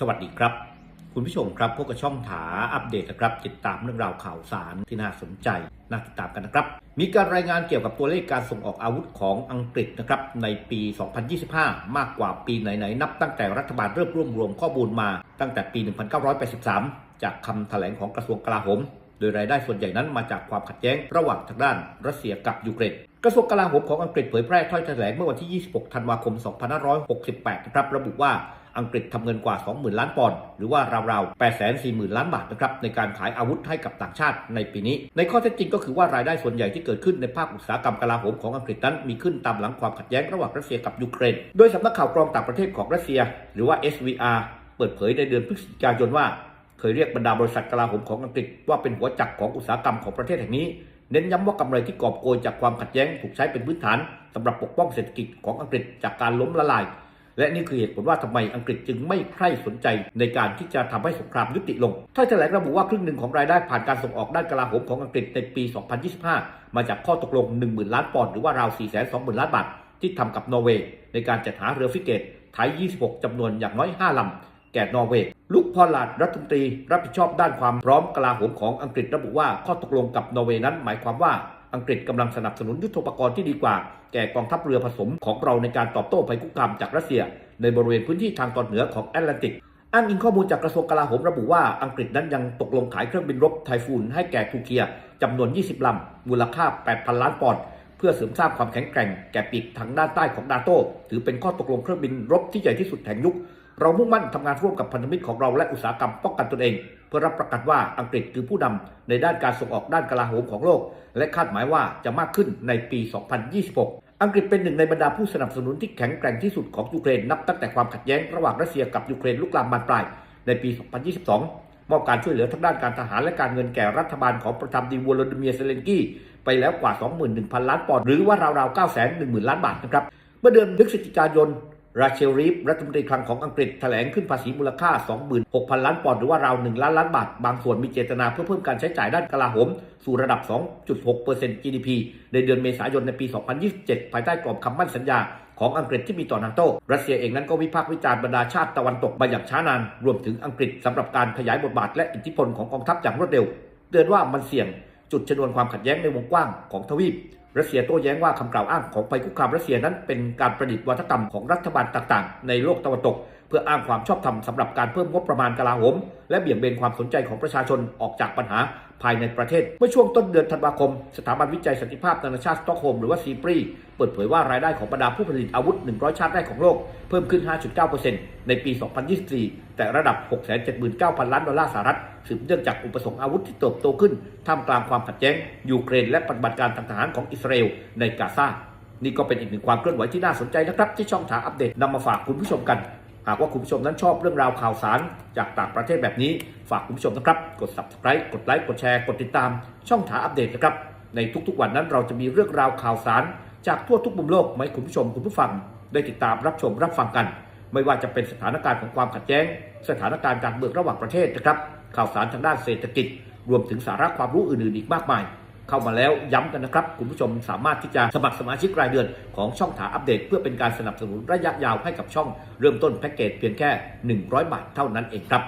สวัสดีครับ คุณผู้ชมครับพวกกับช่องถาอัปเดตนะครับ ติดตามเรื่องราวข่าวสารที่น่าสนใจน่าติดตามกันนะครับ มีการรายงานเกี่ยวกับตัวเลขการส่งออกอาวุธของอังกฤษนะครับในปี 2025 มากกว่าปีไหนๆ นับตั้งแต่รัฐบาลเริ่มรวบรวมข้อมูลมาตั้งแต่ปี 1983 จากคำแถลงของกระทรวงกลาโหม โดยรายได้ส่วนใหญ่นั้นมาจากความขัดแย้งระหว่างทางด้านรัสเซียกับยูเครนกระทรวงกลาโหมของอังกฤษเผยแพร่ถ้อยแถลงเมื่อวันที่ 26 ธันวาคม 2568 นะครับระบุว่า อังกฤษทำเงินกว่า 20,000 ล้านปอนด์หรือว่าราวๆ 840,000 ล้านบาทนะครับในการขายอาวุธให้กับต่างชาติในปีนี้ ในข้อเท็จจริงก็คือว่ารายได้ส่วนใหญ่ที่เกิดขึ้นในภาคอุตสาหกรรมกลาโหมของอังกฤษนั้นมีขึ้นตามหลังความขัดแย้งระหว่างรัสเซียกับยูเครน โดยสำนักข่าวกรองต่างประเทศของรัสเซีย หรือว่า SVR เปิดเผยในเดือนพฤศจิกายนว่า เคยเรียกบรรดาบริษัทกลาโหมของอังกฤษว่าเป็นหัวจักรของอุตสาหกรรมของประเทศแห่งนี้เน้นย้ำว่ากำไรที่กอบโกยจากความขัดแย้งถูกใช้เป็นพื้นฐานสำหรับปกป้องเศรษฐกิจของอังกฤษจากการล้มละลาย และนี่คือเหตุผลว่าทำไมอังกฤษจึงไม่ใคร่สนใจในการที่จะทำให้สงครามยุติลงถ้อยแถลงระบุว่าครึ่งหนึ่งของรายได้ผ่านการส่งออกด้านกลาโหมของอังกฤษในปี 2025 มาจากข้อตกลง 10,000 ล้านปอนด์หรือว่าราว 420,000 ล้านบาทที่ทำกับนอร์เวย์ในการจัดหาเรือฟริเกตไทย 26จำนวนอย่างน้อย 5ลำแก่นอร์เวย์ ลุคพอลลาร์ดรัฐมนตรีรับผิดชอบด้านความพร้อมกลาโหมของอังกฤษระบุว่าข้อตกลงกับนอร์เวย์นั้นหมายความว่า อังกฤษกำลังสนับสนุนยุทโธปกรณ์ที่ดีกว่า แก่กองทัพเรือผสมของเราในการตอบโต้ภัยคุกคามจากรัสเซีย ในบริเวณพื้นที่ทางตอนเหนือของแอตแลนติกอ้างอิงข้อมูลจากกระทรวงกลาโหมระบุว่าอังกฤษนั้นยังตกลงขายเครื่องบินรบไทฟูนให้แก่ทูเกียจำนวน 20 ลำ มูลค่า 8,000 ล้านปอนด์เพื่อเสริมสร้างความแข็งแกร่งแก่ปีกทางด้านใต้ของนาโต ถือเป็นข้อตกลงเครื่องบินรบที่ใหญ่ที่สุดแห่งยุค เรามุ่งมั่นทำงานร่วมกับพันธมิตรของเราและอุตสาหกรรมป้องกันตนเอง เพื่อรับประกันว่าอังกฤษคือผู้นำในด้านการส่งออกด้านกลาโหมของโลก และคาดหมายว่าจะมากขึ้นในปี 2026อังกฤษเป็นหนึ่งในบรรดาผู้สนับสนุนที่แข็งแกร่งที่สุดของยูเครนนับตั้งแต่ความขัดแย้งระหว่างรัสเซียกับยูเครนลุกลามบานปลายในปี 2022 มอบการช่วยเหลือทางด้านการทหารและการเงินแก่รัฐบาลของประธานดีวโลดิเมียเซเลนกี้ไปแล้วกว่า 21,000 ล้านปอนด์หรือว่าราวๆ910,000 ล้านบาทนะครับ เมื่อเดือนพฤศจิกายน ราเชลรีฟรัฐมนตรีคลังของอังกฤษแถลงขึ้นภาษีมูลค่า 26,000 ล้านปอนด์หรือว่าราว 1 ล้านล้านบาท บางส่วนมีเจตนาเพื่อเพิ่มการใช้จ่ายด้านกลาโหม สู่ระดับ 2.6% GDP ในเดือนเมษายนในปี 2027 ภายใต้กรอบคำมั่นสัญญาของอังกฤษที่มีต่อนาโตรัสเซียเองนั้นก็วิพากษ์วิจารณ์บรรดาชาติตะวันตกมาอย่างช้านาน รวมถึงอังกฤษสำหรับการขยายบทบาทและอิทธิพลของกองทัพอย่างรวดเร็ว เตือนว่ามันเสี่ยงจุดชนวนความขัดแย้งในวงกว้างของทวีป รัสเซียโต้แย้งว่าคำกล่าวอ้างของภัยคุกคามรัสเซียนั้นเป็นการประดิษฐ์วัฒกรรมของรัฐบาลต่างๆ ในโลกตะวันตก เพื่ออ้างความชอบธรรมสำหรับการเพิ่มงบประมาณกลาโหมและเบี่ยงเบนความสนใจของประชาชนออกจากปัญหาภายในประเทศ เมื่อช่วงต้นเดือนธันวาคม สถาบันวิจัยสันติภาพนานาชาติสตอกโฮล์มหรือว่าซีปรีเปิดเผยว่ารายได้ของบรรดาผู้ผลิตอาวุธ 100 ชาติแรกของโลก เพิ่มขึ้น 5.9%ในปี 2024 แต่ระดับ 679,000 ล้านดอลลาร์สหรัฐสืบเนื่องจากอุปสงค์อาวุธที่เติบโตขึ้นท่ามกลางความขัดแย้งยูเครนและปฏิบัติการทางทหารของอิสราเอลในกาซา นี่ก็เป็นอีกหนึ่งความเคลื่อนไหวที่น่าสนใจนะครับ ที่ช่องถาอัปเดตนำมาฝากคุณผู้ชมกัน หากว่าคุณผู้ชมนั้นชอบเรื่องราวข่าวสารจากต่างประเทศแบบนี้ ฝากคุณผู้ชมนะครับ กด subscribe กดไลค์ กดแชร์ กดติดตาม ช่องถาอัปเดตนะครับ ในทุกๆวันนั้นเราจะมีเรื่องราวข่าวสาร จากทั่วทุกมุมโลกมาให้คุณผู้ชมคุณผู้ฟัง ได้ติดตามรับชมรับฟังกัน ไม่ว่าจะเป็นสถานการณ์ของความขัดแย้ง สถานการณ์การเมืองระหว่างประเทศนะครับ ข่าวสารทางด้านเศรษฐกิจ รวมถึงสาระความรู้อื่นๆอีกมากมาย เข้ามาแล้วย้ำกันนะครับ คุณผู้ชมสามารถที่จะสมัครสมาชิกรายเดือนของช่องถาอัปเดต เพื่อเป็นการสนับสนุนระยะยาวให้กับช่องเริ่มต้นแพ็กเกจเพียงแค่ 100 บาทเท่านั้นเองครับ